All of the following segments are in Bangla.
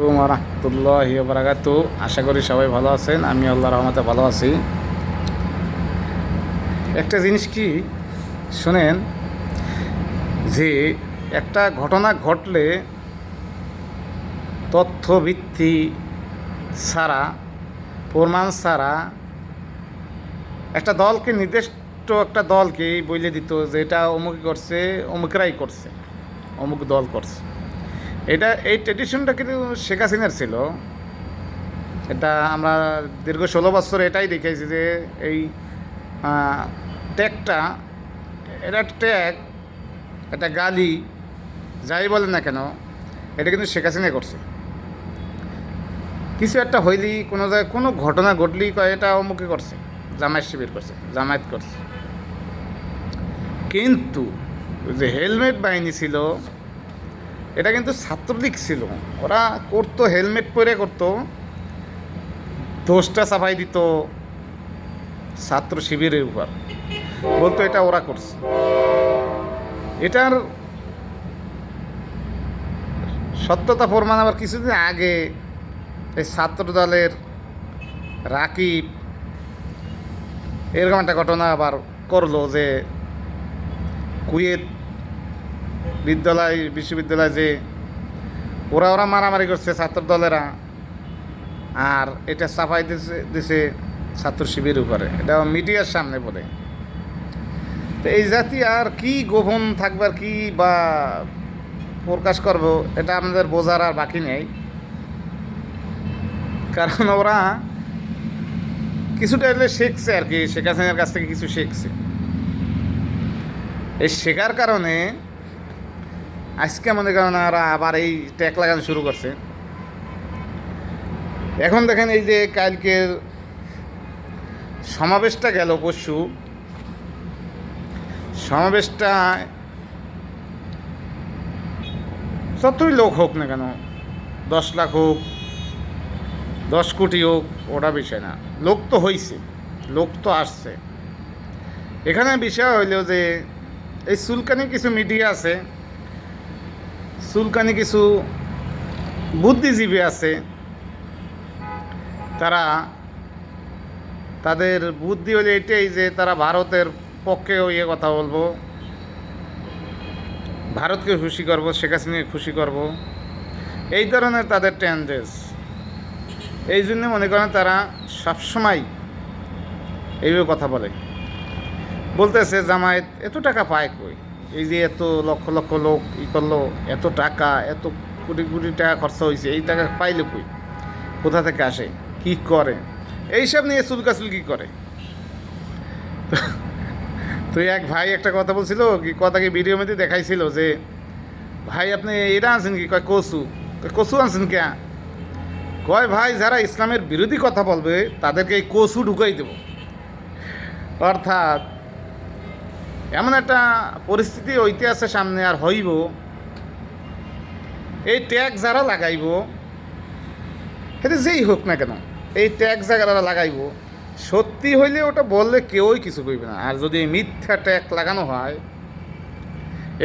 রহমতুল্লাহ বারাকাত আশা করি সবাই ভালো আছেন, আমি আল্লাহ রহমতে ভালো আছি। একটা জিনিস কি, শোনেন, যে একটা ঘটনা ঘটলে তথ্য ভিত্তি ছাড়া, প্রমাণ ছাড়া একটা দলকে নির্দিষ্ট একটা দলকে বলে দিত যে এটা অমুক করছে, অমুকরাই করছে, অমুক দল করছে। এটা, এই ট্রেডিশনটা কিন্তু শেখ হাসিনার ছিল। এটা আমরা দীর্ঘ ষোলো বছর এটাই দেখেছি যে এই ট্যাগটা এটা ট্যাগ একটা গালি, যাই বলেন না কেন, এটা কিন্তু শেখ হাসিনা করছে। কিছু একটা হইলি কোনো জায়গায় কোনো ঘটনা ঘটলি কয়, এটা অমুকে করছে, জামায়াত শিবির করছে, জামায়াত করছে। কিন্তু যে হেলমেট বাহিনী ছিল এটা কিন্তু ছাত্রলীগ ছিল। ওরা করতো হেলমেট পরে করতো। দোষটা সাফাই দিত ছাত্র শিবিরের উপর। বলতো এটা ওরা করছে। এটার সত্যতা প্রমাণ আবার কিছুদিন আগে এই ছাত্র দলের রাকিব এরকম একটা ঘটনা আবার করল যে কুয়েত বিদ্যালয়, বিশ্ববিদ্যালয় যে ওরা ওরা মারামারি করছে ছাত্র দলেরা। আর এটা সাফাই দিছে দিছে ছাত্র শিবির উপরে। এটা মিডিয়ার সামনে বলে। তো এই জাতি আর কি গোপন থাকবে আর কি বা প্রকাশ করব, এটা আমাদের বোঝার আর বাকি নেই। কারণ ওরা কিছুটা এলে শিখছে আর কি, শেখ হাসিনার কাছ থেকে কিছু শিখছে। এই শেখার কারণে আজকে আমাদের করেন ওরা আবার এই ট্যাক লাগানো শুরু করছে। এখন দেখেন এই যে কালকের সমাবেশটা গেল পরশু। সমাবেশটা যতই লোক হোক না কেন, দশ লাখ হোক, দশ কোটি হোক, ওটা বিষয় না। লোক তো হইছে, লোক তো আসছে। এখানে বিষয় হইল যে এই সুলকানি কিছু মিডিয়া আছে সুলকানি কিছু বুদ্ধিজীবী আছে। তারা তাদের বুদ্ধি হলে এটাই যে তারা ভারতের পক্ষে ইয়ে কথা বলব। ভারতকে খুশি করব, শেখ হাসিনাকে খুশি করব। এই ধরনের তাদের টেন্ডেন্স এই জন্য মনে করেন তারা সবসময় এইভাবে কথা বলে। বলতেছে, জামায়াত, এত টাকা পায় কই? এই যে এত লক্ষ লক্ষ লোক ই করল, এত টাকা, এত কোটি কোটি টাকা খরচা হয়েছে এই টাকা পাইলে কই? কোথা থেকে আসে? কি করে? এইসব নিয়ে চুলকাচুলকি করে? তো এক ভাই একটা কথা বলছিল, কি কথা কি ভিডিও মধ্যে দেখাইছিল যে, ভাই, আপনি এটা আনছেন কি? কয়, কচু। কচু আনছেন কে? কয়, ভাই, যারা ইসলামের বিরোধী কথা বলবে, তাদেরকে এই কচু ঢুকাই দেব। অর্থাৎ এমন একটা পরিস্থিতি আছে সামনে আর হইব। এই ট্যাগ যারা লাগাইব, সেটা যেই হোক না কেন, এই ট্যাগ যারা লাগাইব, সত্যি হইলে ওটা বললে কেউই কিছু করবে না। আর যদি মিথ্যা ট্যাগ লাগানো হয়,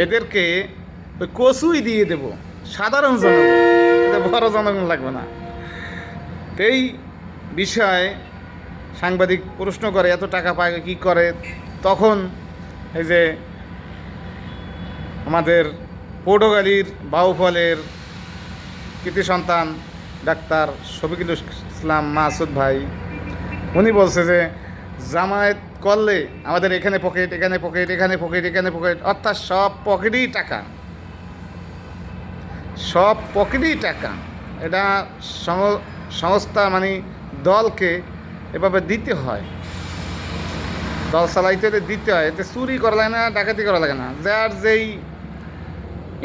এদেরকে ওই কচুই দিয়ে দেব। সাধারণ জনগণ এদের বড় জনগণ লাগবে না। এই বিষয়ে সাংবাদিক প্রশ্ন করে, এত টাকা পায়, কী করে? তখন এই যে আমাদের পটুগালির বাউফলের কৃতি সন্তান ডাক্তার শফিকুল ইসলাম মাসুদ ভাই, উনি বলছে যে জামায়াত করলে আমাদের এখানে পকেট এখানে পকেট এখানে পকেট এখানে পকেট, অর্থাৎ সব পকেটেই টাকা। সব পকেটেই টাকা। এটা সংস্থা মানে দলকে এভাবে দিতে হয়। দল চালাইতে দিতে হয়, এতে চুরি করা লাগে না, ডাকাতি করা লাগে না। যার যেই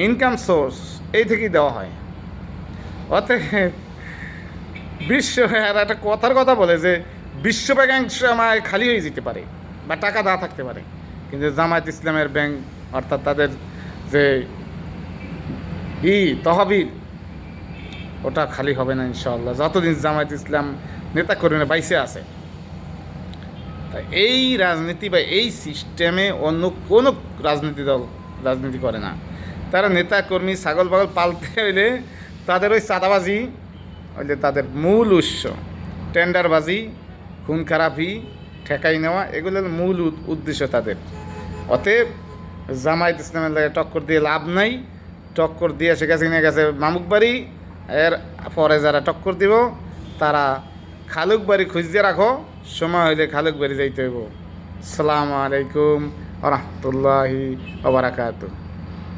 ইনকাম সোর্স এই থেকেই দেওয়া হয়। অতএব বিশ্ব আর একটা কথার কথা বলে যে, বিশ্ব ব্যাংক সময় খালি হয়ে যেতে পারে বা টাকা দেওয়া থাকতে পারে। কিন্তু জামায়াত ইসলামের ব্যাংক, অর্থাৎ তাদের যে ই, তহবিল, ওটা খালি হবে না ইনশাল্লাহ যতদিন জামায়াত ইসলাম নেতা কর্মীরা বাইসে আছে। তা এই রাজনীতি বা এই সিস্টেমে অন্য কোনো রাজনীতি দল রাজনীতি করে না। তারা নেতা কর্মী ছাগল পাগল পালতে হইলে তাদের ওই চাঁদাবাজি ওই যে তাদের মূল উৎস। টেন্ডারবাজি, খুন খারাপি, ঠেকাই নেওয়া এগুলো মূল উদ্দেশ্য তাদের। অতএব জামায়াত ইসলামের লাগে টক্কর দিয়ে লাভ নাই। টক্কর দিয়ে সে গেছে গেছে মামুক বাড়ি এর পরে যারা টক্কর দিব, তারা খালুক বাড়ি খুঁজতে রাখো সময় হইলে খালুক বাড়ি যাইতে হইব। সালাম আলাইকুম রহমতুল্লাহি ওবরাকাতু